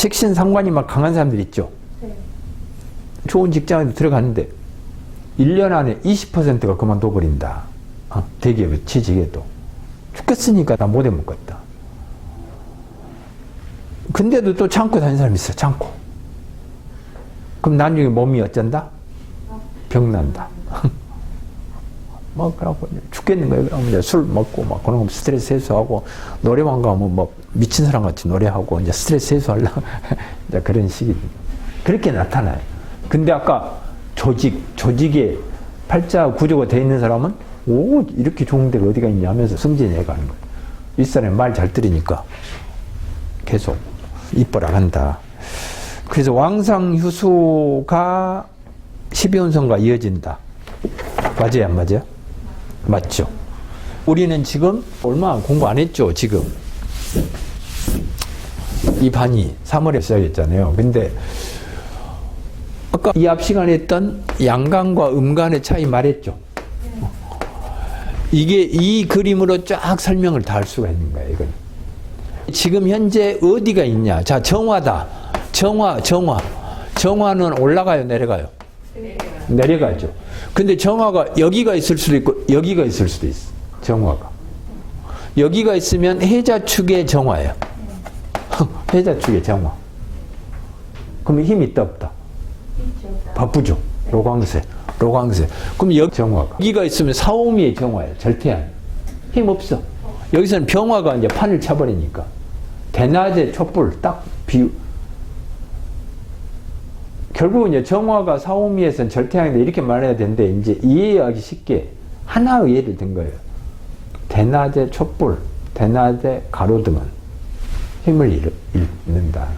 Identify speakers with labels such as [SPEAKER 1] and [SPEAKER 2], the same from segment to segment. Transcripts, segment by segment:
[SPEAKER 1] 식신 상관이 막 강한 사람들 있죠.
[SPEAKER 2] 네.
[SPEAKER 1] 좋은 직장에 들어갔는데 1년 안에 20%가 그만둬 버린다. 어, 대기업에 취직해도 죽겠으니까 나 못해 먹겠다. 근데도 또 참고 다니는 사람이 있어. 참고. 그럼 나중에 몸이 어쩐다? 병난다. 뭐 그러고 죽겠는 거예요. 그러면 이제 술 먹고 막 그런 거 스트레스 해소하고 노래방 가면 뭐 미친 사람 같이 노래하고 이제 스트레스 해소하려고 이제 그런 식이 그렇게 나타나요. 근데 아까 조직 조직에 팔자 구조가 돼 있는 사람은 오 이렇게 좋은 데가 어디가 있냐 하면서 승진해 가는 거예요. 윗사람이 말 잘 들으니까 계속 이뻐라 한다. 그래서 왕상휴수가 12운성과 이어진다. 맞아요, 안 맞아요? 맞죠. 우리는 지금 얼마 공부 안 했죠, 지금. 이 반이 3월에 시작했잖아요. 근데 아까 이 앞 시간에 했던 양간과 음간의 차이 말했죠. 이게 이 그림으로 쫙 설명을 다 할 수가 있는 거예요, 이건. 지금 현재 어디가 있냐? 자, 정화다. 정화, 정화. 정화는 올라가요, 내려가요? 내려가죠. 근데 정화가 여기가 있을 수도 있고 여기가 있을 수도 있어. 정화가. 여기가 있으면 해자 축의 정화예요. 해자 축의 정화. 그러면 힘이 있다 없다? 바쁘죠. 로광세. 로광세. 그럼 여기 정화가. 여기가 있으면 사오미의 정화예요. 절대안. 힘 없어. 여기서는 병화가 이제 판을 차버리니까. 대낮에 촛불 딱 비우. 결국은 이제 정화가 사오미에서는 절대양인데 이렇게 말해야 되는데 이제 이해하기 쉽게 하나의 예를 든 거예요. 대낮에 촛불, 대낮에 가로등은 힘을 잃, 잃는다.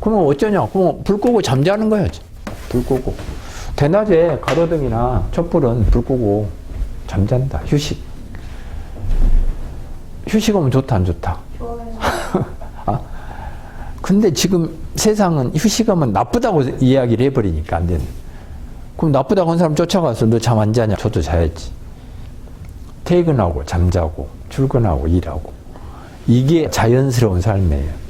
[SPEAKER 1] 그러면 어쩌냐? 그러면 불 끄고 잠자는 거야지. 불 끄고. 대낮에 가로등이나 촛불은 불 끄고 잠잔다. 휴식. 휴식하면 좋다, 안 좋다? 근데 지금 세상은 휴식하면 나쁘다고 이야기를 해버리니까 안 되는. 그럼 나쁘다고 한 사람 쫓아가서 너 잠 안 자냐? 저도 자야지. 퇴근하고 잠자고 출근하고 일하고 이게 자연스러운 삶이에요.